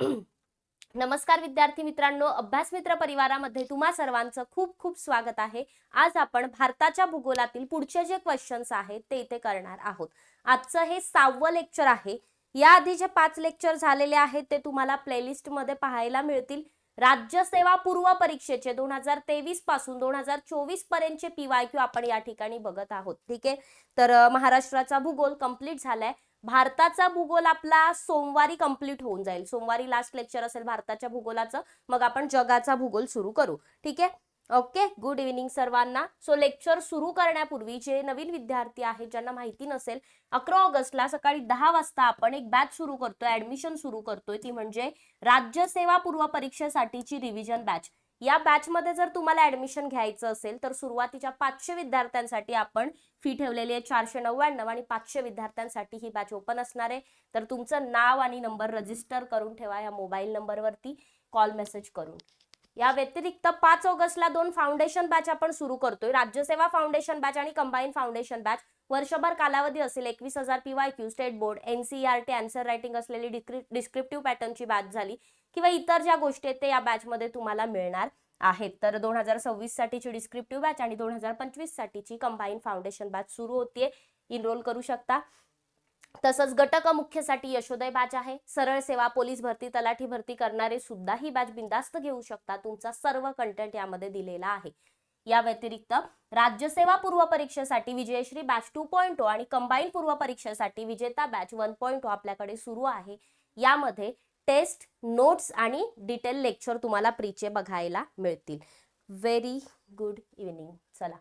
नमस्कार विद्यार्थी मित्रांनो अभ्यास मित्र परिवारामध्ये तुम्हा सर्वांचं खूप खूप स्वागत आहे. आज आपण भारताच्या भूगोलातील पुढचे जे क्वेश्चन्स आहेत ते इथे करणार आहोत. आजचं हे सहावं लेक्चर आहे. याआधी जे पाच लेक्चर झालेले आहेत ते तुम्हाला प्लेलिस्टमध्ये पाहायला मिळतील. राज्यसेवा पूर्व परीक्षेचे दोन हजार तेवीसपासून दोन हजार चोवीस पर्यंतचे पीवाय क्यू आपण या ठिकाणी बघत आहोत. ठीक आहे? तर महाराष्ट्राचा भूगोल कंप्लीट झालाय. भारताचा भूगोल आपला सोमवारी कंप्लीट होऊन जाईल. सोमवारी लास्ट लेक्चर असेल भारताच्या भूगोलाचं मग आपण जगाचा भूगोल सुरू करू. ठीक आहे? ओके गुड इव्हिनिंग सर्वांना. सो लेक्चर सुरू करण्यापूर्वी जे नवीन विद्यार्थी आहेत ज्यांना माहिती नसेल अकरा ऑगस्टला सकाळी दहा वाजता आपण एक बॅच सुरू करतोय ऍडमिशन सुरू करतोय. ती म्हणजे राज्यसेवा पूर्व परीक्षेसाठीची रिव्हिजन बॅच या बॅच मध्ये जर तुम्हाला ऍडमिशन घ्यायचं असेल तर सुरुवातीच्या पाचशे विद्यार्थ्यांसाठी आपण फी ठेवलेली आहे चारशे नव्याण्णव आणि पाचशे विद्यार्थ्यांसाठी ही बॅच ओपन असणार आहे. तर तुमचं नाव आणि नंबर रजिस्टर करून ठेवा या मोबाईल नंबरवरती कॉल मेसेज करून. या व्यतिरिक्त पाच ऑगस्टला दोन फाउंडेशन बॅच आपण सुरू करतोय. राज्यसेवा फाउंडेशन बॅच आणि कंबाईन फाउंडेशन बॅच वर्षभर कालावधी असेल एकवीस हजार P Y Q state board NCERT answer writing असलेली डिस्क्रिप्टिव्ह पॅटर्नची बॅच झाली किंवा इतर ज्या गोष्टी आहेत ते या बॅच मध्ये तुम्हाला मिळणार आहेत. तर दोन हजार सव्वीस साठीची डिस्क्रिप्टिव्ह बॅच आणि दोन हजार पंचवीस साठीची कंबाईन फाउंडेशन बॅच सुरू होतीये. इनरोल करू शकता. तसंच गटक मुख्यसाठी यशोदय बॅच आहे. सरळ सेवा पोलीस भरती तलाठी भरती करणारे सुद्धा ही बॅच बिंदास्त घेऊ शकता. तुमचा सर्व कंटेंट यामध्ये दिलेला आहे. या व्यतिरिक्त राज्यसेवा पूर्व परीक्षेसाठी विजयश्री बॅच टू पॉईंट आणि कंबाईन पूर्व परीक्षेसाठी विजेता बॅच वन पॉईंट आपल्याकडे सुरू आहे. यामध्ये टेस्ट नोट्स आणि डिटेल लेक्चर तुम्हाला प्रीचे बघायला मिळतील. व्हेरी गुड इव्हिनिंग चला.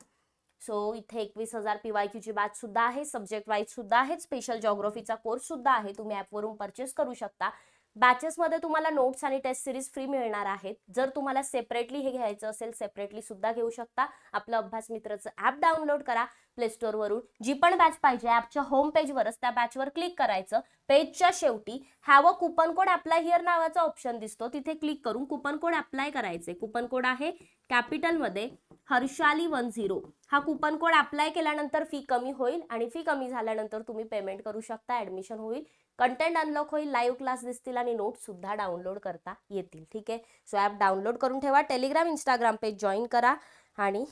सो इथे एकवीस हजार पीवायक्यूची बॅच सुद्धा आहे सब्जेक्ट वाईज सुद्धा आहे स्पेशल जॉग्रफीचा कोर्स सुद्धा आहे तुम्ही ॲपवरून परचेस करू शकता. बॅचेसमध्ये तुम्हाला नोट्स आणि टेस्ट सिरीज फ्री मिळणार आहेत. जर तुम्हाला सेपरेटली हे घ्यायचं असेल सेपरेटली सुद्धा घेऊ शकता. आपलं अभ्यास मित्रचं ऍप डाउनलोड करा प्ले स्टोअरवरून जी पण बॅच पाहिजे ऍपच्या होम पेजवरच त्या बॅचवर क्लिक करायचं. पेजच्या शेवटी have a coupon code apply here नावाचा ऑप्शन दिसतो. तिथे क्लिक करून कुपन कोड अप्लाय करायचे कुपन कोड आहे कॅपिटलमध्ये. Harshali one zero. हा कुपन कोड अप्लाय केल्यानंतर फी कमी होईल आणि फी कमी झाल्यानंतर तुम्ही पेमेंट करू शकता ऍडमिशन होईल कंटेंट अनलॉक होईल लाईव्ह क्लास दिसतील आणि नोट सुद्धा डाउनलोड करता येतील. ठीक आहे? सो ॲप डाउनलोड करून ठेवा. टेलिग्राम इंस्टाग्राम पेज जॉईन करा आणि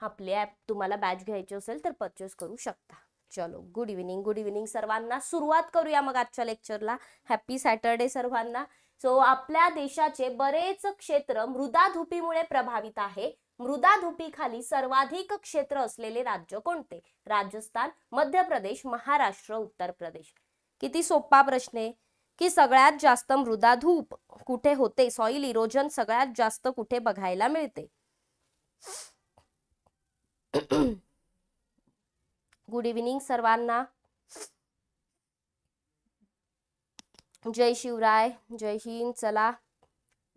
आपले ॲप तुम्हाला बॅच घ्यायची असेल तर परचेस करू शकता. चलो गुड इव्हिनिंग गुड इव्हिनिंग सर्वांना. सुरुवात करूया मग आजच्या लेक्चरला हॅपी सॅटर्डे सर्वांना. सो आपल्या देशाचे बरेच क्षेत्र मृदाधुपीमुळे प्रभावित आहे. मृदाधुपीखाली सर्वाधिक क्षेत्र असलेले राज्य कोणते? राजस्थान मध्य प्रदेश महाराष्ट्र उत्तर प्रदेश. किती सोपा प्रश्न आहे. की सगळ्यात जास्त मृदाधूप कुठे होते? सॉइल इरोजन सगळ्यात जास्त कुठे बघायला मिळते? गुड इव्हिनिंग सर्वांना. जय शिवराय जय हिंद. चला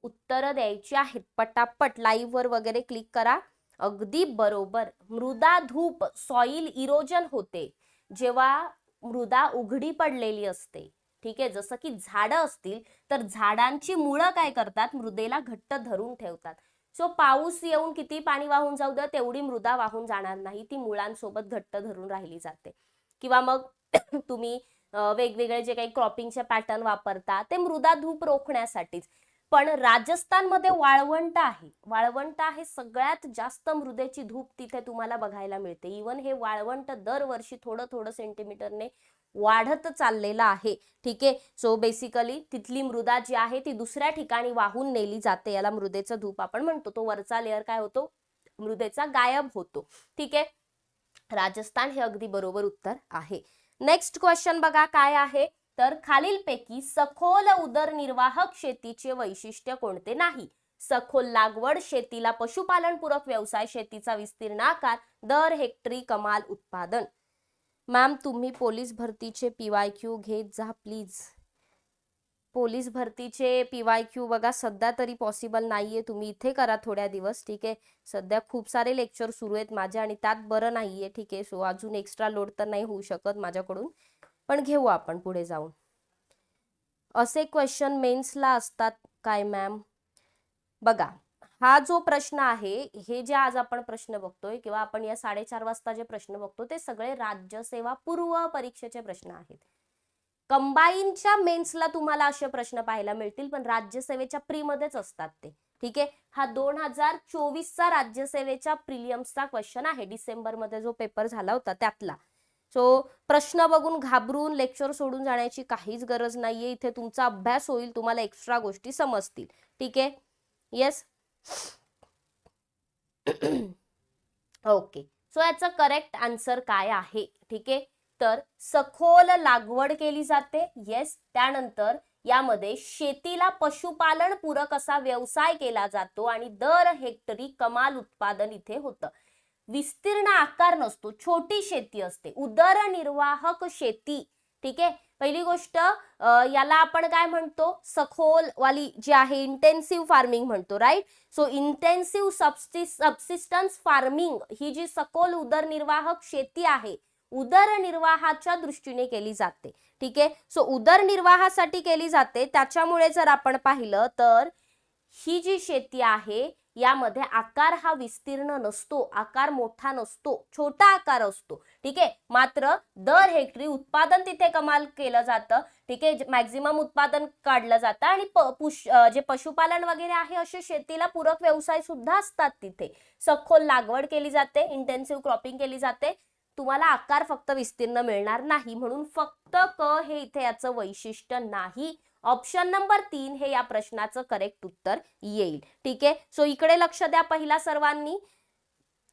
उत्तरं द्यायची आहेत. पटापट लाईव्हवर वगैरे क्लिक करा. अगदी बरोबर. मृदा धूप सॉइल इरोजन होते. जेव्हा मृदा उघडी पडलेली असते ठीक आहे? जसं की झाडं असतील तर झाडांची मुळं काय करतात? मृदेला घट्ट धरून ठेवतात. सो पाऊस येऊन किती पाणी वाहून जाऊ द्या तेवढी मृदा वाहून जाणार नाही. ती मुळांसोबत घट्ट धरून राहिली जाते. किंवा मग तुम्ही वेगवेगळे जे काही क्रॉपिंगचे पॅटर्न वापरता ते मृदा धूप रोखण्यासाठीच. पण राजस्थानमध्ये वाळवंट आहे. वाळवंट आहे सगळ्यात जास्त मृदेची धूप तिथे तुम्हाला बघायला मिळते. इवन हे वाळवंट दरवर्षी थोडं थोडं सेंटीमीटरने वाढत चाललेलं आहे. ठीक आहे? सो बेसिकली तिथली मृदा जी आहे ती दुसऱ्या ठिकाणी वाहून नेली जाते. याला मृदेचं धूप आपण म्हणतो. तो वरचा लेअर काय होतो? मृदेचा गायब होतो. ठीक आहे? राजस्थान हे अगदी बरोबर उत्तर आहे. नेक्स्ट क्वेश्चन बघा काय आहे? तर खालीलपैकी सखोल उदरनिर्वाहक शेतीचे वैशिष्ट्य कोणते नाही? सखोल लागवड शेतीला पशुपालन पूरक व्यवसाय शेतीचा विस्तीर्ण आकार दर हेक्टरी कमाल उत्पादन. मॅम तुम्ही पोलीस भरतीचे पीवाय क्यू घेत जा प्लीज पोलीस भरतीचे पीवाय क्यू बघा सध्या तरी पॉसिबल नाहीये. तुम्ही इथे करा थोड्या दिवस ठीक आहे? सध्या खूप सारे लेक्चर सुरू आहेत माझे आणि त्यात बरं नाहीये ठीक आहे? सो अजून एक्स्ट्रा लोड तर नाही होऊ शकत माझ्याकडून. पण घेऊ आपण पुढे जाऊन. असे क्वेश्चन मेन्सला असतात काय मॅम बघा हा जो प्रश्न आहे हे जे आज आपण प्रश्न बघतोय किंवा आपण या साडेचार वाजता जे प्रश्न बघतो ते सगळे राज्यसेवा पूर्व परीक्षेचे प्रश्न आहेत. कंबाईनच्या मेन्सला तुम्हाला असे प्रश्न पाहायला मिळतील पण राज्यसेवेच्या प्रीमध्येच असतात ते. ठीक आहे? हा दोन हजार चोवीसचा राज्यसेवेच्या प्रिलियम्सचा क्वेश्चन आहे. डिसेंबरमध्ये जो पेपर झाला होता त्यातला. सो प्रश्न बघून घाबरून लेक्चर सोडून जाण्याची काहीच गरज नाहीये. इथे तुमचा अभ्यास होईल तुम्हाला एक्स्ट्रा गोष्टी समजतील. ठीक आहे? येस ओके सो याचं करेक्ट आन्सर काय आहे? ठीक आहे? तर सखोल लागवड केली जाते. येस त्यानंतर यामध्ये शेतीला पशुपालन पूरक असा व्यवसाय केला जातो आणि दर हेक्टरी कमाल उत्पादन इथे होतं. विस्तीर्ण आकार नसतो छोटी शेती असते. उदरनिर्वाहक शेती ठीक आहे? पहिली गोष्ट याला आपण काय म्हणतो? सखोल वाली जी आहे इंटेन्सिव्ह फार्मिंग म्हणतो right so intensive subsistence farming ही जी सखोल उदरनिर्वाहक शेती आहे उदरनिर्वाहाच्या दृष्टीने केली जाते. ठीक आहे? सो उदरनिर्वाहासाठी केली जाते. त्याच्यामुळे जर आपण पाहिलं तर ही जी शेती आहे यामध्ये आकार हा विस्तीर्ण नसतो. आकार मोठा नसतो. छोटा आकार असतो. ठीक आहे? मात्र दर हेक्टरी उत्पादन तिथे कमाल केलं जातं. ठीक आहे? मॅक्झिमम उत्पादन काढलं जातं आणि प- जे पशुपालन वगैरे आहे असे शेतीला पूरक व्यवसाय सुद्धा असतात तिथे. सखोल लागवड केली जाते इंटेन्सिव्ह क्रॉपिंग केली जाते. तुम्हाला आकार फक्त विस्तीर्ण मिळणार नाही. म्हणून फक्त क हे इथे याचं वैशिष्ट्य नाही. ऑप्शन नंबर तीन हे या प्रश्नाचं करेक्ट उत्तर येईल. ठीक आहे? सो इकडे लक्ष द्या पहिला सर्वांनी.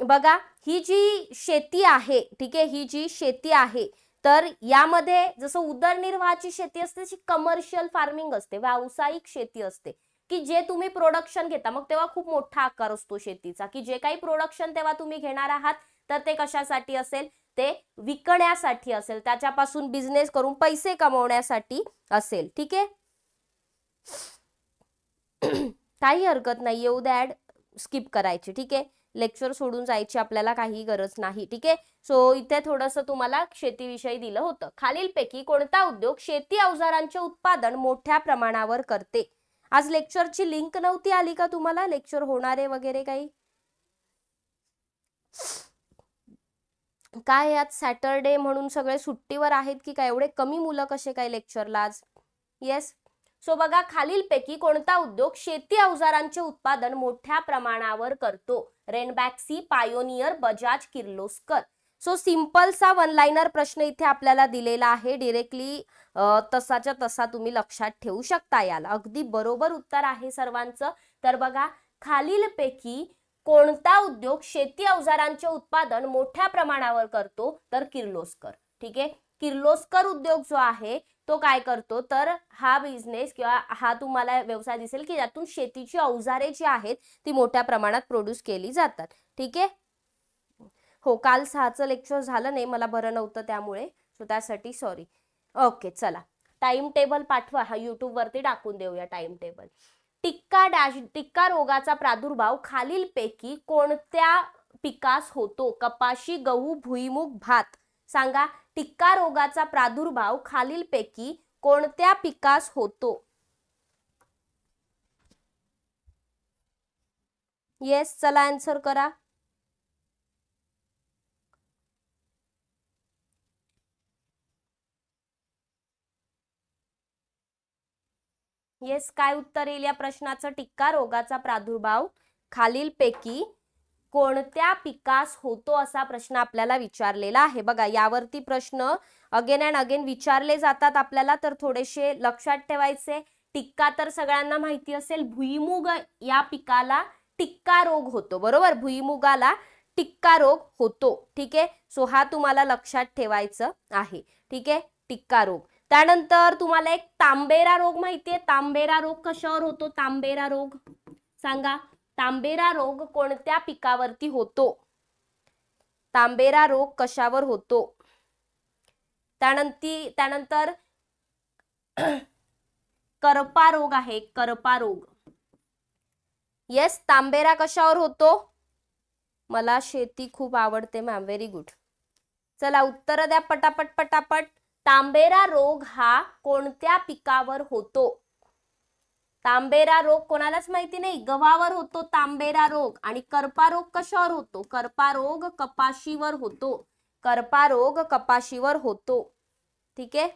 बघा ही जी शेती आहे ठीक आहे? ही जी शेती आहे तर यामध्ये जसं उदरनिर्वाहाची शेती असते ती कमर्शियल फार्मिंग असते व्यावसायिक शेती असते. की जे तुम्ही प्रोडक्शन घेता मग तेव्हा खूप मोठा आकार असतो शेतीचा. की जे काही प्रोडक्शन तेव्हा तुम्ही घेणार आहात तर ते कशासाठी असेल? ते विकण्यासाठी असेल. त्याच्यापासून बिझनेस करून पैसे कमवण्यासाठी असेल. ठीक आहे? काही हरकत नाही येऊ दॅड स्किप करायची. ठीक आहे? लेक्चर सोडून जायची आपल्याला काही गरज नाही. ठीक आहे? सो इथे थोडस तुम्हाला शेतीविषयी दिलं होतं. खालीलपैकी कोणता उद्योग शेती अवजारांचे उत्पादन मोठ्या प्रमाणावर करते? आज लेक्चरची लिंक नव्हती आली का तुम्हाला? लेक्चर होणारे वगैरे काही? काय आज सॅटरडे म्हणून सगळे सुट्टीवर आहेत की काय? एवढे कमी मुलं कसे काय लेक्चरला आज? येस सो बघा खालीलपैकी कोणता उद्योग शेती अवजारांचे उत्पादन मोठ्या प्रमाणावर करतो? Ranbaxy Pioneer Bajaj Kirloskar so सिम्पलचा one liner प्रश्न इथे आपल्याला दिलेला आहे. डिरेक्टली तसाच्या तसा तुम्ही लक्षात ठेवू शकता याला. अगदी बरोबर उत्तर आहे सर्वांचं. तर बघा खालीलपैकी कोणता उद्योग शेती अवजारांचे उत्पादन मोठ्या प्रमाणावर करतो तर किर्लोस्कर. ठीक आहे? किर्लोस्कर उद्योग जो आहे तो काय करतो? तर हा बिझनेस किंवा हा तुम्हाला व्यवसाय दिसेल की ज्यातून शेतीची अवजारे जी आहेत ती मोठ्या प्रमाणात प्रोड्यूस केली जातात. ठीक आहे? हो काल सहाचं लेक्चर झालं नाही मला बरं नव्हतं त्यामुळे. सो त्यासाठी सॉरी ओके चला. टाइम टेबल पाठवा. हा युट्यूब वरती टाकून देऊया टाइम टेबल टिक्का डॅश टिक्का रोगाचा प्रादुर्भाव खालीलपैकी कोणत्या पिकास होतो? कपाशी गहू भुईमुग भात. सांगा टिक्का रोगाचा प्रादुर्भाव खालीलपैकी कोणत्या पिकास होतो? येस चला आन्सर करा. येस काय उत्तर येईल या प्रश्नाचं? टिक्का रोगाचा प्रादुर्भाव खालीलपैकी कोणत्या पिकास होतो असा प्रश्न आपल्याला विचारलेला आहे. बघा यावरती प्रश्न अगेन अँड अगेन विचारले जातात आपल्याला तर थोडेसे लक्षात ठेवायचे. टिक्का तर सगळ्यांना माहिती असेल भुईमुग या पिकाला टिक्का रोग होतो बरोबर? भुईमुगाला टिक्का रोग होतो ठीक आहे? सो हा तुम्हाला लक्षात ठेवायचं आहे ठीक आहे? टिक्का रोग. त्यानंतर तुम्हाला एक तांबेरा रोग माहितीये तांबेरा रोग कशावर होतो? तांबेरा रोग? सांगा. तांबेरा रोग कोणत्या पिकावरती होतो? तांबेरा रोग कशावर होतो? त्यानंतर त्यानंतर करपा रोग आहे. करपा रोग. येस तांबेरा कशावर होतो? मला शेती खूप आवडते मॅम व्हेरी गुड चला उत्तर द्या पटापट पटापट. तांबेरा रोग हा कोणत्या पिकावर होतो? तांबेरा रोग कोणालाच माहिती नाही. गव्हावर होतो तांबेरा रोग आणि करपा रोग कशावर होतो? करपा रोग कपाशीवर होतो. करपा रोग कपाशीवर होतो. ठीक आहे?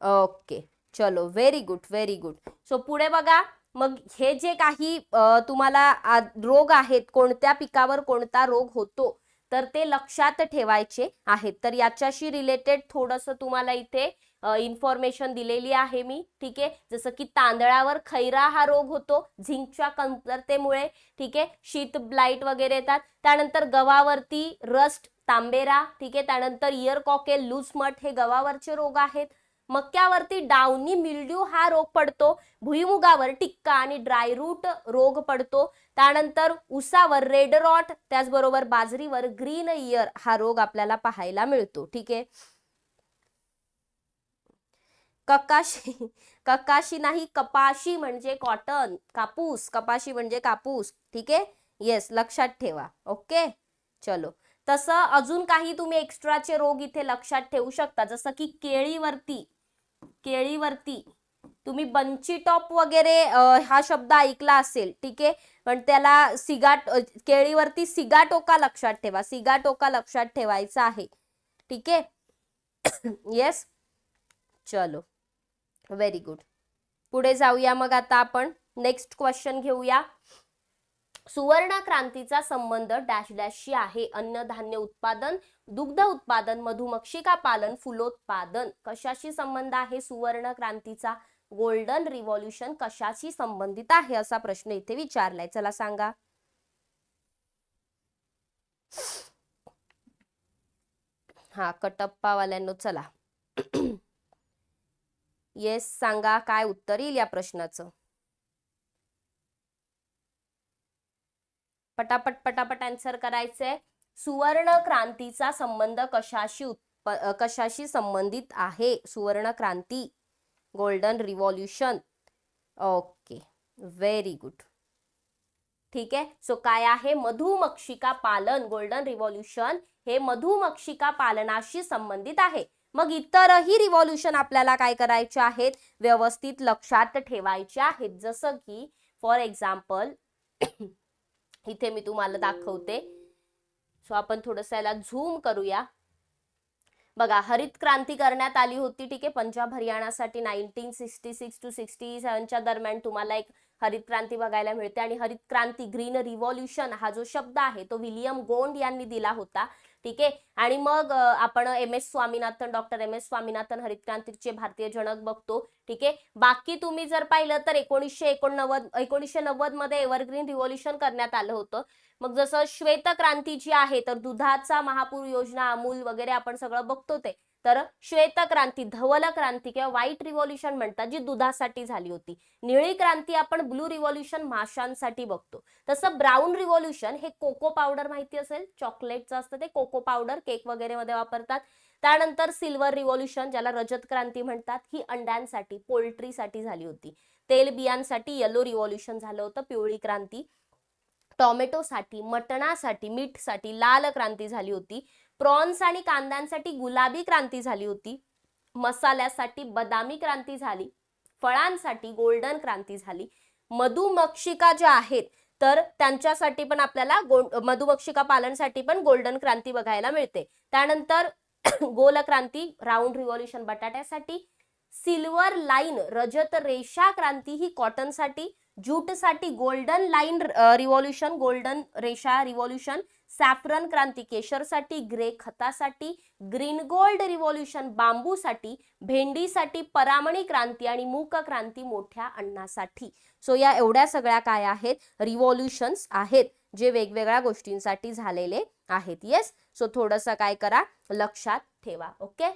ओके. चलो. Very good very good so पुढे बघा. मग हे जे काही तुम्हाला रोग आहेत कोणत्या पिकावर कोणता रोग होतो? तर ते लक्षात ठेवायचे आहेत. तर याच्याशी रिलेटेड थोडंसं तुम्हाला इथे इन्फॉर्मेशन दिलेली आहे मी. ठीक आहे? जसं की तांदळावर खैरा हा रोग होतो झिंकच्या कमतरतेमुळे. ठीक आहे? शीत ब्लाइट वगैरे येतात. त्यानंतर गव्हावरती रस्ट तांबेरा. ठीक आहे? त्यानंतर इयर कॉकेल लूजमट हे गव्हावरचे रोग आहेत. मक्यावरती डाउनी मिल्ड्यू हा रोग पडतो भुईमुगावर टिक्का आणि ड्रायरूट रोग पडतो. त्यानंतर उसावर रेड रॉट त्याचबरोबर बाजरीवर ग्रीन इयर हा रोग आपल्याला पाहायला मिळतो. ठीक आहे? ककाशी ककाशी नाही कपाशी म्हणजे कॉटन कापूस कपाशी म्हणजे कापूस. ठीक आहे? येस लक्षात ठेवा. ओके चलो. तसं अजून काही तुम्ही एक्स्ट्राचे रोग इथे लक्षात ठेवू शकता. जसं की केळीवरती. केळीवरती तुम्ही बंची टॉप वगैरे हा शब्द ऐकला असेल ठीक आहे? पण त्याला सिगाट केळीवरती केळीवरती सिगाटोका लक्षात ठेवा. सिगाटोका लक्षात ठेवायचा आहे. ठीक आहे? येस चलो. व्हेरी गुड पुढे जाऊया मग आता आपण. नेक्स्ट क्वेश्चन घेऊया. सुवर्ण क्रांतीचा संबंध डॅश डॅशशी आहे. अन्नधान्य उत्पादन दुग्ध उत्पादन मधुमक्षिका पालन फुलोत्पादन. कशाशी संबंध आहे सुवर्ण क्रांतीचा गोल्डन रिव्हॉल्युशन कशाशी संबंधित आहे असा प्रश्न इथे विचारलाय. चला सांगा. हा कटप्पावाल्यांनो चला. येस सांगा. काय उत्तर येईल या प्रश्नाचं? पटापट पटापट आन्सर करायचंय. सुवर्ण क्रांतीचा संबंध कशाशी उत्प कशाशी संबंधित आहे? सुवर्ण क्रांती golden revolution okay very good ठीक आहे? सो काय आहे? मधुमक्षिका पालन गोल्डन रिव्हॉल्युशन हे मधुमक्षिका पालनाशी संबंधित आहे. मग इतरही रिव्हॉल्युशन आपल्याला काय करायचे आहेत? व्यवस्थित लक्षात ठेवायचे आहेत. जसं की फॉर एक्झाम्पल इथे मी तुम्हाला दाखवते. सो आपण थोडस याला झूम करूया. बघा हरित क्रांती करण्यात आली होती ठीक आहे. Punjab हरियाणासाठी nineteen sixty six to sixty सेवनच्या दरम्यान तुम्हाला एक हरित क्रांती बघायला मिळते आणि हरित क्रांती ग्रीन रिव्हॉल्युशन हा जो शब्द आहे तो विलियम गोंड यांनी दिला होता. ठीक आहे? आणि मग आपण M S Swaminathan doctor M S Swaminathan हरित क्रांतीचे भारतीय जनक बघतो. ठीक आहे? बाकी तुम्ही जर पाहिलं तर एकोणीसशे एकोणनव्वद एकोणीसशे नव्वदमध्ये एव्हरग्रीन रिव्हॉल्युशन करण्यात आलं होतं. मग जसं श्वेत क्रांती जी आहे तर दुधाचा महापूर योजना अमूल वगैरे आपण सगळं बघतो ते. तर श्वेत क्रांती धवल क्रांती किंवा व्हाईट रिव्हॉल्युशन म्हणतात जी दुधासाठी झाली होती. निळी क्रांती आपण ब्लू रिव्हॉल्युशन माशांसाठी बघतो. तसं ब्राऊन रिव्हॉल्युशन हे कोको पावडर माहिती असेल? चॉकलेटचं असतं ते कोको पावडर केक वगैरे मध्ये वापरतात. त्यानंतर सिल्वर रिव्हॉल्युशन ज्याला रजत क्रांती म्हणतात ही अंड्यांसाठी पोल्ट्रीसाठी झाली होती. तेल बियांसाठी येलो रिव्हॉल्युशन झालं होतं पिवळी क्रांती. टोमॅटोसाठी मटणासाठी मीठसाठी लाल क्रांती झाली होती. प्रॉन्स आणि कांद्यांसाठी गुलाबी क्रांती झाली होती. मसाल्यासाठी बदामी क्रांती झाली. फळांसाठी गोल्डन क्रांती झाली. मधुमक्षिका ज्या आहेत तर त्यांच्यासाठी पण आपल्याला गो- मधुमक्षिका पालनसाठी पण गोल्डन क्रांती बघायला मिळते. त्यानंतर गोल क्रांती राऊंड रिव्हॉल्युशन बटाट्यासाठी सिल्वर लाईन रजत रेषा क्रांती ही कॉटनसाठी ज्यूटसाठी गोल्डन लाईन रिव्हॉल्युशन गोल्डन रेषा रिव्हॉल्युशन सॅफ्रन क्रांती केशरसाठी ग्रे खतासाठी ग्रीन गोल्ड रिव्हॉल्युशन बांबूसाठी भेंडीसाठी परामणी क्रांती आणि मूक क्रांती मोठ्या अन्नासाठी. सो या एवढ्या सगळ्या काय आहेत? रिव्हॉल्युशन्स आहेत जे वेगवेगळ्या गोष्टींसाठी झालेले आहेत. येस सो थोडंसं काय करा? लक्षात ठेवा. ओके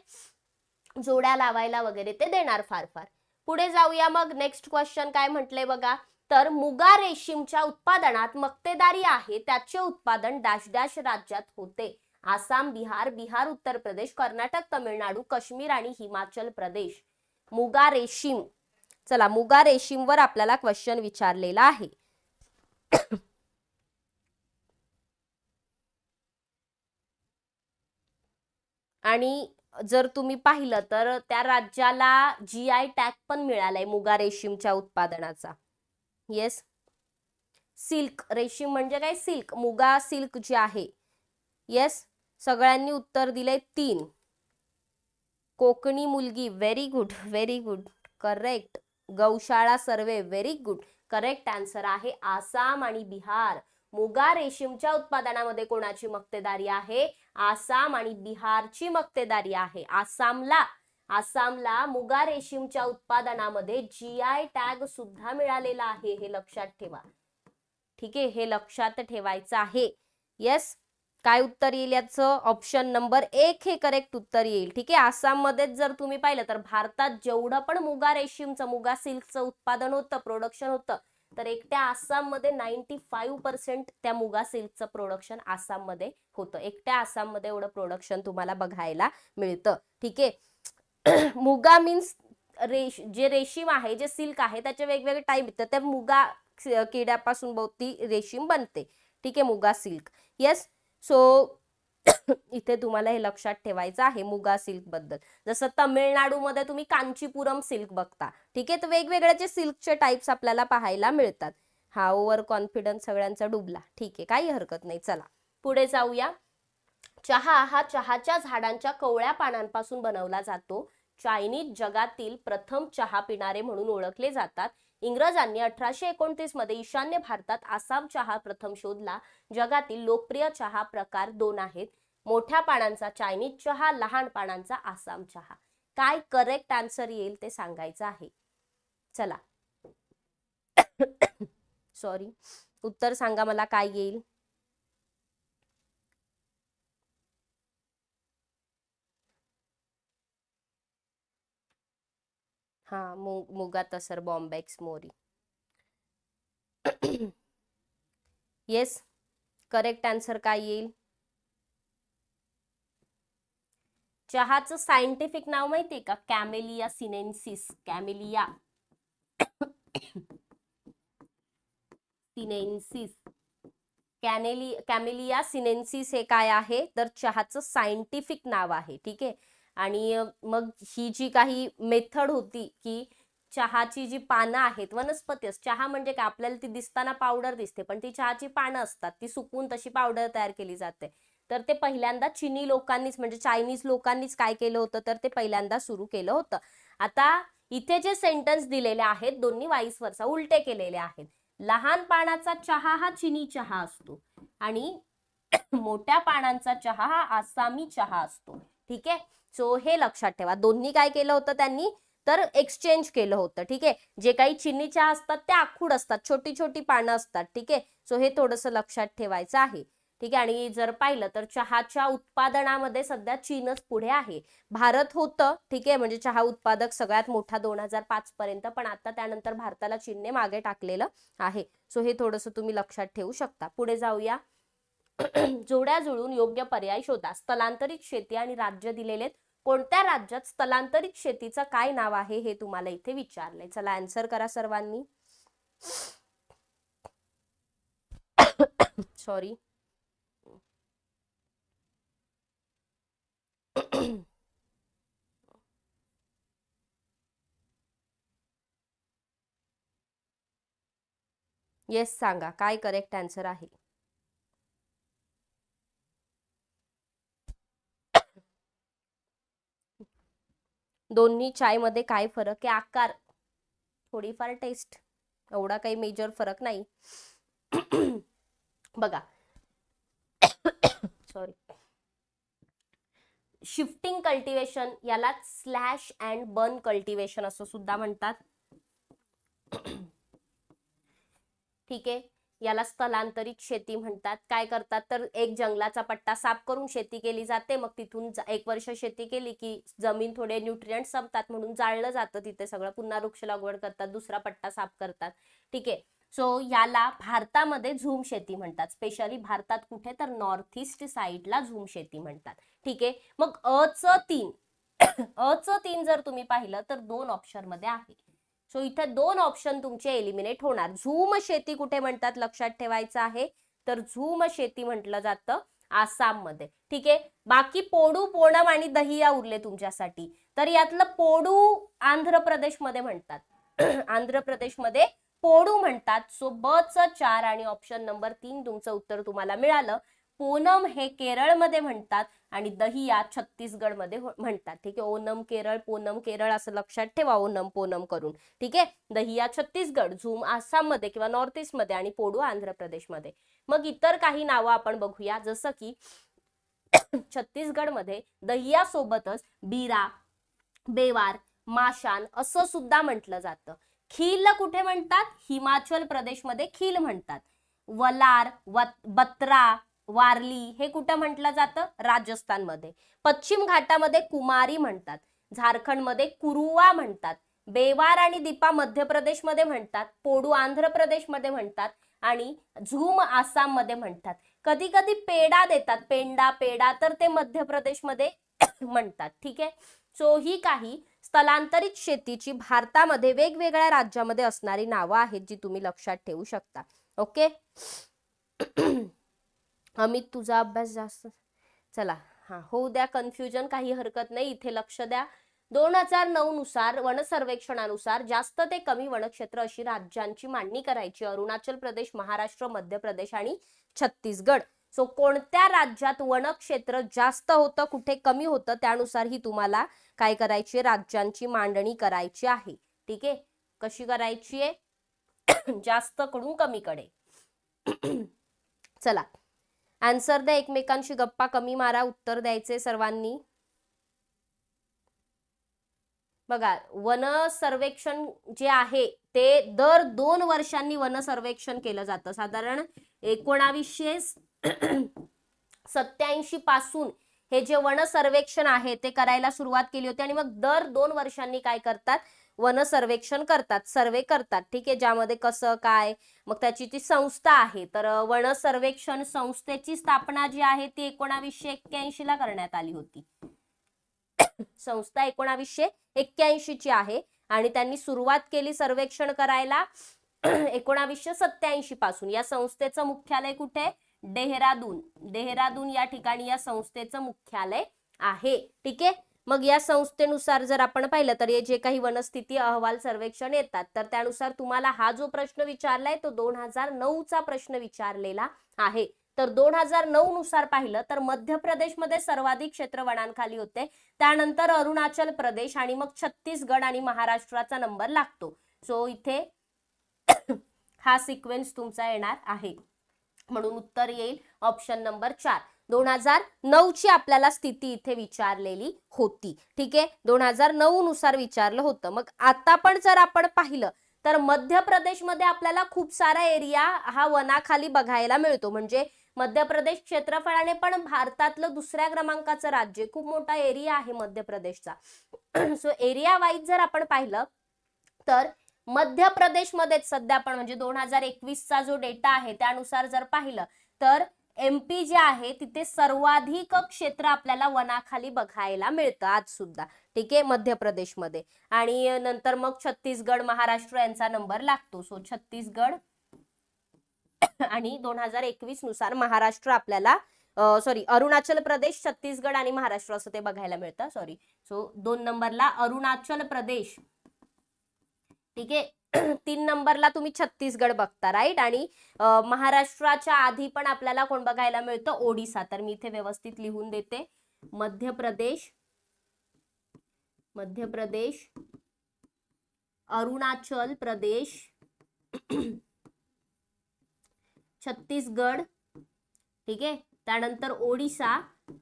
जोड्या लावायला वगैरे ते देणार फार फार. पुढे जाऊया मग. नेक्स्ट क्वेश्चन काय म्हटले बघा? तर मुगा रेशीमच्या उत्पादनात मक्तेदारी आहे त्याचे उत्पादन डॅश डॅश राज्यात होते. आसाम बिहार बिहार उत्तर प्रदेश कर्नाटक तमिळनाडू काश्मीर आणि हिमाचल प्रदेश. मुगा रेशीम. चला मुगा रेशीमवर आपल्याला क्वेश्चन विचारलेला आहे. आणि जर तुम्ही पाहिलं तर त्या राज्याला जी आय टॅग पण मिळालाय मुगा रेशीमच्या उत्पादनाचा. येस सिल्क रेशीम म्हणजे काय? सिल्क मुगा सिल्क जे आहे. येस सगळ्यांनी उत्तर दिले तीन. कोकणी मुलगी very good very good correct गौशाळा सर्वे व्हेरी गुड करेक्ट आन्सर आहे आसाम आणि बिहार. मुगा रेशीमच्या उत्पादनामध्ये कोणाची मक्तेदारी आहे? आसाम आणि बिहारची मक्तेदारी आहे. आसामला आसामला मुगा रेशीमच्या उत्पादनामध्ये जी आय टॅग सुद्धा मिळालेला आहे हे लक्षात ठेवा. ठीक आहे हे लक्षात ठेवायचं आहे. येस काय उत्तर येईल याचं? ऑप्शन नंबर एक हे करेक्ट उत्तर येईल. ठीक आहे आसाममध्येच जर तुम्ही पाहिलं तर भारतात जेवढं पण मुगा रेशीमचं मुगा सिल्कचं उत्पादन होतं प्रोडक्शन होतं तर एकट्या आसाममध्ये नाईन्टी फाईव्ह पर्सेंट त्या मुगा सिल्कचं प्रोडक्शन आसाममध्ये होतं. एकट्या आसाममध्ये एवढं प्रोडक्शन तुम्हाला बघायला मिळतं. ठीक आहे मुगा मीन्स रेश जे रेशीम आहे जे सिल्क आहे त्याचे वेगवेगळे टाईप येतात. त्या मुगा किड्यापासून बहुती रेशीम बनते. ठीक आहे मुगा सिल्क येस सो इथे तुम्हाला हे लक्षात ठेवायचं आहे मुगा सिल्कबद्दल. जसं तमिळनाडूमध्ये तुम्ही कांचीपुरम सिल्क बघता. ठीक आहे तर वेगवेगळ्या जे सिल्कचे टाईप्स आपल्याला पाहायला मिळतात. हा ओव्हर कॉन्फिडन्स सगळ्यांचा डुबला. ठीक आहे काही हरकत नाही. चला पुढे जाऊया. चहा हा चहाच्या झाडांच्या कवळ्या पानांपासून बनवला जातो. चायनीज जगातील प्रथम चहा पिणारे म्हणून ओळखले जातात. इंग्रजांनी अठराशे एकोणतीसमध्ये ईशान्य भारतात आसाम चहा प्रथम शोधला. जगातील लोकप्रिय चहा प्रकार दोन आहेत. मोठ्या पानांचा चायनीज चहा लहान पानांचा आसाम चहा. काय करेक्ट आन्सर येईल ते सांगायचं आहे. चला. सॉरी उत्तर सांगा मला काय येईल. हा मुग मुगा तसर Bombyx mori. Yes correct answer काय येईल? चहाचं सायंटिफिक नाव माहितीये का? Camellia sinensis Camellia sinensis. कॅनेली Camellia sinensis हे काय आहे? तर चहाचं सायंटिफिक नाव आहे ठीक आहे? आणि मग ही जी काही मेथड होती की चहाची जी पानं आहेत वनस्पती चहा म्हणजे काय? आपल्याला ती दिसताना पावडर दिसते पण ती चहाची पानं असतात. ती सुकवून तशी पावडर तयार केली जाते. तर ते पहिल्यांदा चिनी लोकांनीच म्हणजे चायनीज लोकांनीच काय केलं होतं? तर ते पहिल्यांदा सुरू केलं होतं. आता इथे जे सेंटेन्स दिलेले आहेत दोन्ही वाईस वर्षा उलटे केलेले आहेत. लहान पानाचा चहा हा चिनी चहा असतो आणि मोठ्या पानांचा चहा हा आसामी चहा असतो. ठीक आहे? सो हे लक्षात ठेवा. दोन्ही काय केलं होतं त्यांनी? तर एक्सचेंज केलं होतं ठीक आहे? जे काही चिनी चहा असतात ते आखूड असतात छोटी छोटी पानं असतात ठीक आहे? सो हे थोडंसं लक्षात ठेवायचं आहे ठीक आहे? आणि जर पाहिलं तर चहाच्या उत्पादनामध्ये सध्या चीनच पुढे आहे. भारत होतं ठीक आहे? म्हणजे चहा उत्पादक सगळ्यात मोठा दोन हजार पाच पर्यंत पण आता त्यानंतर भारताला चीनने मागे टाकलेलं आहे. सो हे थोडंसं तुम्ही लक्षात ठेवू शकता. पुढे जाऊया. जोड्या जुळून योग्य पर्याय शोधा. स्थलांतरित शेती आणि राज्य दिलेले आहेत. कोणत्या राज्यात स्थलांतरित शेतीचं काय नाव आहे हे तुम्हाला इथे विचारलंय. चला आन्सर करा सर्वांनी. सॉरी येस सांगा. काय करेक्ट आन्सर आहे? दोन्ही चायमध्ये काय फरक आहे? आकार. थोडीफार टेस्ट एवढा काही मेजर फरक नाही. बघा. सॉरी शिफ्टिंग कल्टिवेशन याला स्लॅश अँड बर्न कल्टिवेशन असं सुद्धा म्हणतात. ठीक आहे? याला स्थलांतरित शेती म्हणतात. काय करतात? तर एक जंगलाचा पट्टा साफ करून शेती केली जाते. मग तिथून एक वर्ष शेती केली की जमीन थोडे न्यूट्रियंट संपतात म्हणून जाळलं जातं तिथे सगळं. पुन्हा वृक्ष लागवड करतात दुसरा पट्टा साफ करतात. ठीक आहे. सो याला भारतामध्ये झूम शेती म्हणतात. स्पेशली भारतात कुठे? तर नॉर्थ ईस्ट साईडला झूम शेती म्हणतात. ठीक आहे? मग अ च तीन अ च तीन जर तुम्ही पाहिलं तर दोन ऑप्शनमध्ये आहे. सो इथं दोन ऑप्शन तुमचे एलिमिनेट होणार. झूम शेती कुठे म्हणतात? लक्षात ठेवायचं आहे. तर झूम शेती म्हटलं जातं आसाममध्ये. ठीक आहे? बाकी पोडू पोणम आणि दहिया उरले तुमच्यासाठी. तर यातलं पोडू आंध्र प्रदेशमध्ये म्हणतात. आंध्र प्रदेशमध्ये पोडू म्हणतात. सो ब च चार आणि ऑप्शन नंबर तीन तुमचं उत्तर तुम्हाला मिळालं. पोनम हे केरळमध्ये म्हणतात आणि दहिया छत्तीसगडमध्ये हो- म्हणतात. ठीक आहे? ओनम केरळ पोनम केरळ असं लक्षात ठेवा. ओनम पोनम करून. ठीक आहे? दहिया छत्तीसगड झूम आसाममध्ये किंवा नॉर्थ ईस्टमध्ये आणि पोडू आंध्र प्रदेशमध्ये. मग इतर काही नावं आपण बघूया. जसं की छत्तीसगडमध्ये दहिया सोबतच बीरा बेवार माशान असं सुद्धा म्हटलं जातं. खील कुठे म्हणतात? हिमाचल प्रदेशमध्ये खील म्हणतात. वलार वत- बत्रा वारली हे कुठं म्हटलं जातं? राजस्थानमध्ये. पश्चिम घाटामध्ये कुमारी म्हणतात. झारखंडमध्ये कुरुवा म्हणतात. बेवार आणि दीपा मध्य प्रदेशमध्ये म्हणतात. पोडू आंध्र प्रदेशमध्ये म्हणतात. आणि झूम आसाममध्ये म्हणतात. कधी कधी पेडा देतात. पेंडा पेडा तर ते मध्य प्रदेशमध्ये म्हणतात. ठीक आहे? सो ही काही स्थलांतरित शेतीची भारतामध्ये वेगवेगळ्या राज्यामध्ये असणारी नावं आहेत जी तुम्ही लक्षात ठेवू शकता. ओके? अमित तुझा अभ्यास जास्त. चला हा होऊ द्या कन्फ्युजन काही हरकत नाही. इथे लक्ष द्या. दोन हजार नऊ नुसार वन सर्वेक्षणानुसार जास्त ते कमी वनक्षेत्र अशी राज्यांची मांडणी करायची. अरुणाचल प्रदेश महाराष्ट्र मध्य प्रदेश आणि छत्तीसगड. सो कोणत्या राज्यात वनक्षेत्र जास्त होतं कुठे कमी होतं त्यानुसार ही तुम्हाला काय करायची राज्यांची मांडणी करायची आहे. ठीक आहे? कशी करायची आहे? जास्त कडून कमीकडे. चला. आन्सर द्या एकमेकांशी गप्पा कमी मारा उत्तर द्यायचे सर्वांनी. बघा वन सर्वेक्षण जे आहे ते दर दोन वर्षांनी वन सर्वेक्षण केलं जातं. साधारण एकोणावीसशे सत्याऐंशी पासून हे जे वन सर्वेक्षण आहे ते करायला सुरुवात केली होती आणि मग दर दोन वर्षांनी काय करतात? वन सर्वेक्षण करतात सर्वे करतात. ठीक आहे ज्यामध्ये कसं काय? मग त्याची ती संस्था आहे. तर वन सर्वेक्षण संस्थेची स्थापना जी आहे ती एकोणावीसशे एक्क्याऐंशी ला करण्यात आली होती. संस्था एकोणावीसशे एक्क्याऐंशी ची आहे आणि त्यांनी सुरुवात केली सर्वेक्षण करायला एकोणावीसशे सत्याऐंशी पासून. या संस्थेचं मुख्यालय कुठे? डेहरादून. डेहरादून या ठिकाणी या संस्थेचं मुख्यालय आहे. ठीक आहे? मग या संस्थेनुसार जर आपण पाहिलं तर हे जे काही वनस्थिती अहवाल सर्वेक्षण येतात तर त्यानुसार तुम्हाला हा जो प्रश्न विचारलाय तो दोन हजार नऊचा प्रश्न विचारलेला आहे. तर दोन हजार नऊ नुसार पाहिलं तर मध्य प्रदेशमध्ये सर्वाधिक क्षेत्र वनांखाली होते. त्यानंतर अरुणाचल प्रदेश आणि मग छत्तीसगड आणि महाराष्ट्राचा नंबर लागतो. सो इथे हा सिक्वेन्स तुमचा येणार आहे. म्हणून उत्तर येईल ऑप्शन नंबर चार. दोन हजार नऊ ची आपल्याला स्थिती इथे विचारलेली होती. ठीक आहे? दोन हजार नऊ नुसार विचारलं होतं. मग आता पण जर आपण पाहिलं तर मध्य प्रदेशमध्ये आपल्याला खूप सारा एरिया हा वनाखाली बघायला मिळतो. म्हणजे मध्य प्रदेश क्षेत्रफळाने पण भारतातलं दुसऱ्या क्रमांकाचं राज्य खूप मोठा एरिया आहे मध्य प्रदेशचा. सो एरिया वाईज जर आपण पाहिलं तर मध्य प्रदेशमध्येच सध्या आपण म्हणजे दोन हजार एकवीसचा जो डेटा आहे त्यानुसार जर पाहिलं तर एमपी जे आहे तिथे सर्वाधिक क्षेत्र आपल्याला वनाखाली बघायला मिळतं आज सुद्धा. ठीक आहे मध्य प्रदेशमध्ये. आणि नंतर मग छत्तीसगड महाराष्ट्र यांचा नंबर लागतो. सो छत्तीसगड आणि दोन हजार एकवीसनुसार महाराष्ट्र आपल्याला सॉरी अरुणाचल प्रदेश छत्तीसगड आणि महाराष्ट्र असं ते बघायला मिळतं. सॉरी सो दोन नंबरला अरुणाचल प्रदेश. ठीक आहे तीन नंबरला तुम्ही छत्तीसगड बघता राईट आणि महाराष्ट्राच्या आधी पण आपल्याला कोण बघायला मिळतं? ओडिसा. तर मी इथे व्यवस्थित लिहून देते. मध्य प्रदेश मध्य प्रदेश अरुणाचल प्रदेश छत्तीसगड ठीक आहे? त्यानंतर ओडिसा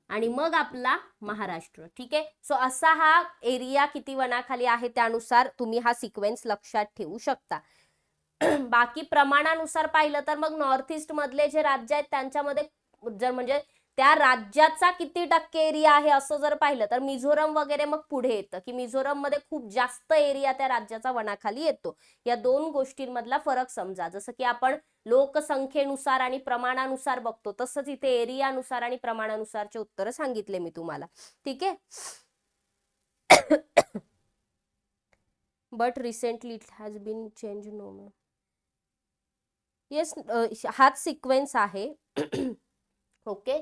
आणि मग आपला महाराष्ट्र. ठीक आहे? सो असा हा एरिया किती वनाखाली आहे त्यानुसार तुम्ही हा सिक्वेन्स लक्षात ठेवू शकता. बाकी प्रमाणानुसार पाहिलं तर मग नॉर्थ ईस्ट मधले जे राज्य आहेत त्यांच्यामध्ये जर म्हणजे त्या राज्याचा किती टक्के एरिया आहे असं जर पाहिलं तर मिझोरम वगैरे मग पुढे येतं. की मिझोरममध्ये खूप जास्त एरिया त्या राज्याचा वनाखाली येतो. या दोन गोष्टींमधला फरक समजा. जसं की आपण लोकसंख्येनुसार आणि प्रमाणानुसार बघतो तसंच इथे एरियानुसार आणि प्रमाणानुसारचे उत्तर सांगितले मी तुम्हाला. ठीक आहे? But recently it has been change no ma'am yes हाच सिक्वेन्स आहे. ओके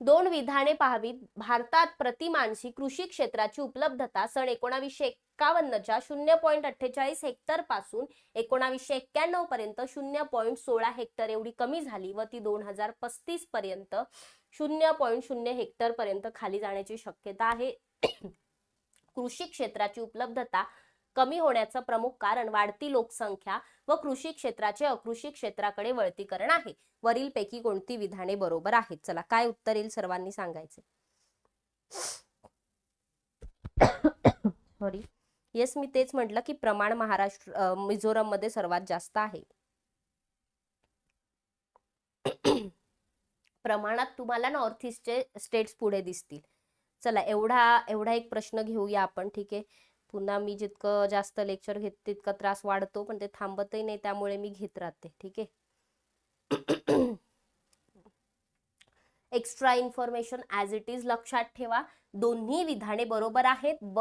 दोन विधाने पाहावीत. भारतात प्रतिमानशी कृषी क्षेत्राची उपलब्धता सन एकोणावीसशे एक्कावन्नच्या शून्य पॉईंट अठ्ठेचाळीस हेक्टरपासून एकोणावीसशे एक्क्याण्णव पर्यंत शून्य पॉईंट सोळा हेक्टर एवढी कमी झाली व ती दोन हजार पस्तीस पर्यंत शून्य पॉईंट शून्य हेक्टर पर्यंत खाली जाण्याची शक्यता आहे. कृषी क्षेत्राची उपलब्धता कमी होण्याचं प्रमुख कारण वाढती लोकसंख्या व कृषी क्षेत्राचे अकृषी क्षेत्राकडे वळतीकरण आहे. वरीलपैकी कोणती विधाने बरोबर आहेत? चला काय उत्तर येईल सर्वांनी सांगायचे? सॉरी येस मी तेच म्हटलं की प्रमाण महाराष्ट्र मिझोरममध्ये सर्वात जास्त आहे. प्रमाणात तुम्हाला नॉर्थ ईस्टचे स्टेट्स पुढे दिसतील. चला एवढा एवढा एक प्रश्न घेऊया आपण ठीक आहे? पुन्हा मी जितकं जास्त लेक्चर घेत तितका त्रास वाढतो पण ते थांबतही नाही त्यामुळे मी घेत राहते ठीक आहे? Extra information as it is लक्षात ठेवा दोन्ही विधाने बरोबर आहेत ब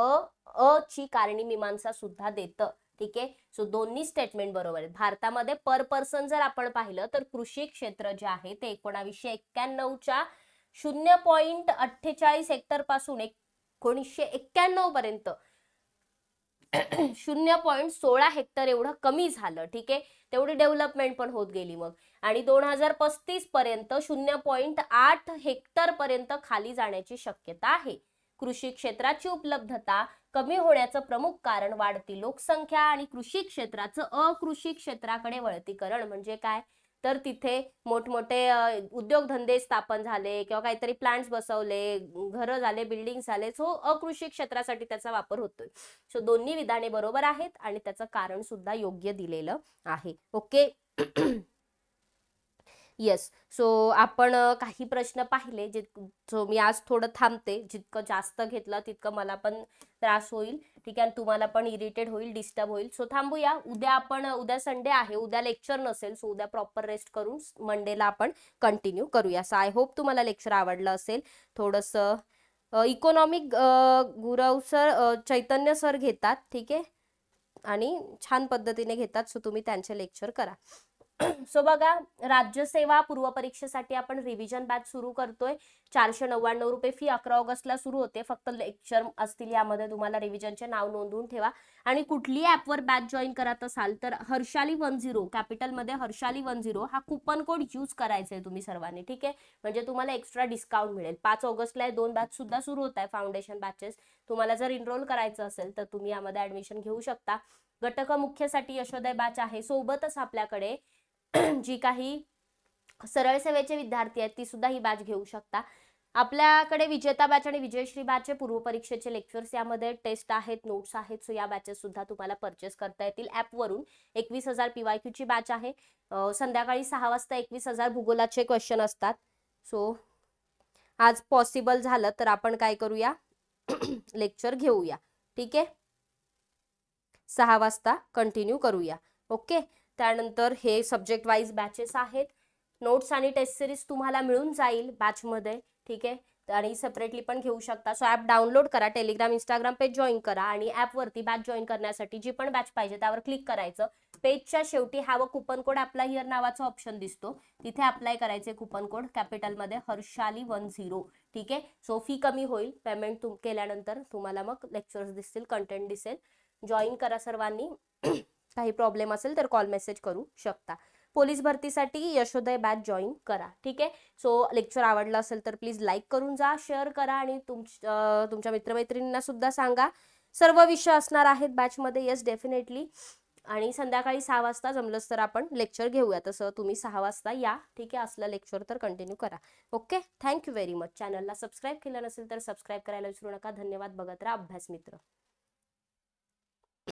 अ ची कारणी मीमांसा सुद्धा देतं ठीक आहे? सो दोन्ही स्टेटमेंट बरोबर आहेत. भारतामध्ये पर पर्सन जर आपण पाहिलं तर कृषी क्षेत्र जे आहे ते एकोणावीसशे एक्क्याण्णवच्या शून्य पॉईंट अठ्ठेचाळीस हेक्टरपासून एकोणीसशे एक्क्याण्णव पर्यंत शून्य पॉईंट सोळा हेक्टर एवढं कमी झालं ठीक आहे? तेवढी डेव्हलपमेंट पण होत गेली मग. आणि दोन हजार पस्तीस पर्यंत शून्य पॉईंट आठ हेक्टर पर्यंत खाली जाण्याची शक्यता आहे. कृषी क्षेत्राची उपलब्धता कमी होण्याचं प्रमुख कारण वाढती लोकसंख्या आणि कृषी क्षेत्राचं अकृषी क्षेत्राकडे वळतीकरण म्हणजे काय? तर तिथे मोठमोठे उद्योगधंदे स्थापन झाले किंवा काहीतरी प्लांट्स बसवले घरं झाले बिल्डिंग झाले. सो अकृषी क्षेत्रासाठी त्याचा वापर होतोय. सो दोन्ही विधाने बरोबर आहेत आणि त्याचं कारण सुद्धा योग्य दिलेलं आहे. ओके येस सो आपण काही प्रश्न पाहिले जे सो मी आज थोडं थांबते जितकं जास्त घेतलं तितकं मला पण त्रास होईल. ठीक आहे तुम्हाला पण इरिटेट होईल डिस्टर्ब होईल. सो थांबूया. उद्या आपण उद्या संडे आहे. उद्या लेक्चर नसेल सो उद्या प्रॉपर रेस्ट करून मंडेला आपण कंटिन्यू करूया. सो आय होप तुम्हाला लेक्चर आवडलं असेल. थोडंसं economic Gurav sir Chaitanya sir घेतात. ठीक आहे? आणि छान पद्धतीने घेतात. सो तुम्ही त्यांचे लेक्चर करा. सो बघा राज्यसेवा पूर्व परीक्षेसाठी आपण रिव्हिजन बॅच सुरू करतोय. चारशे नव्याण्णव रुपये फी अकरा ऑगस्टला सुरू होते. फक्त लेक्चर असतील यामध्ये. तुम्हाला रिव्हिजनचे नाव नोंदवून ठेवा. आणि कुठली ऍपवर बॅच जॉईन करत असाल तर हर्षाली वन झिरो कॅपिटलमध्ये हर्षाली वन झिरो हा कुपन कोड यूज करायचा आहे तुम्ही सर्वांनी ठीक आहे? म्हणजे तुम्हाला एक्स्ट्रा डिस्काउंट मिळेल. पाच ऑगस्टला दोन बॅच सुद्धा सुरू होत आहे फाउंडेशन बॅचेस तुम्हाला जर इनरोल करायचं असेल तर तुम्ही यामध्ये ऍडमिशन घेऊ शकता. घटक मुख्यसाठी यशोदय बॅच आहे. सोबतच आपल्याकडे जी काही सरळ सेवेचे विद्यार्थी आहेत ती सुद्धा ही बॅच घेऊ शकता. आपल्याकडे विजेता बॅच आणि विजयश्री बॅच पूर्व परीक्षेचे लेक्चर्स यामध्ये टेस्ट आहेत नोट्स आहेत सो या बॅचेस सुद्धा तुम्हाला परचेस करता येतील. ऍपवरून एकवीस हजार पीवाय ची बॅच आहे. संध्याकाळी सहा वाजता एकवीस हजार भूगोलाचे क्वेश्चन असतात. सो आज पॉसिबल झालं तर आपण काय करूया? लेक्चर घेऊया. ठीक आहे? सहा वाजता कंटिन्यू करूया. ओके त्यानंतर हे सब्जेक्ट वाईज बॅचेस आहेत. नोट्स आणि टेस्ट सिरीज तुम्हाला मिळून जाईल बॅचमध्ये ठीक आहे? आणि सेपरेटली पण घेऊ शकता. सो ॲप डाउनलोड करा टेलिग्राम इंस्टाग्राम पेज जॉईन करा आणि ॲपवरती बॅच जॉईन करण्यासाठी जी पण बॅच पाहिजे त्यावर क्लिक करायचं. पेजच्या शेवटी have a coupon code apply here नावाचा ऑप्शन दिसतो. तिथे अप्लाय करायचे कुपन कोड कॅपिटलमध्ये हर्षाली वन झिरो ठीक आहे? सो फी कमी होईल. पेमेंट तुम केल्यानंतर तुम्हाला मग लेक्चर्स दिसतील कंटेंट दिसेल. जॉईन करा सर्वांनी. काही प्रॉब्लेम असेल तर कॉल मेसेज करू शकता. पोलीस भरतीसाठी यशोदय बॅच जॉईन करा. ठीक आहे? सो लेक्चर आवडलं असेल तर प्लीज लाईक करून जा शेअर करा आणि तुमच्या तुमच्या मित्रमैत्रिणींना सुद्धा सांगा. सर्व विषय असणार आहेत बॅचमध्ये येस डेफिनेटली आणि संध्याकाळी सहा वाजता जमलंच तर आपण लेक्चर घेऊया. तसं तुम्ही सहा वाजता या. ठीक आहे? असलं लेक्चर तर कंटिन्यू करा. Okay thank you very much चॅनलला सबस्क्राईब केलं नसेल तर सबस्क्राईब करायला विसरू नका. धन्यवाद. बघत राहा. अभ्यास मित्र.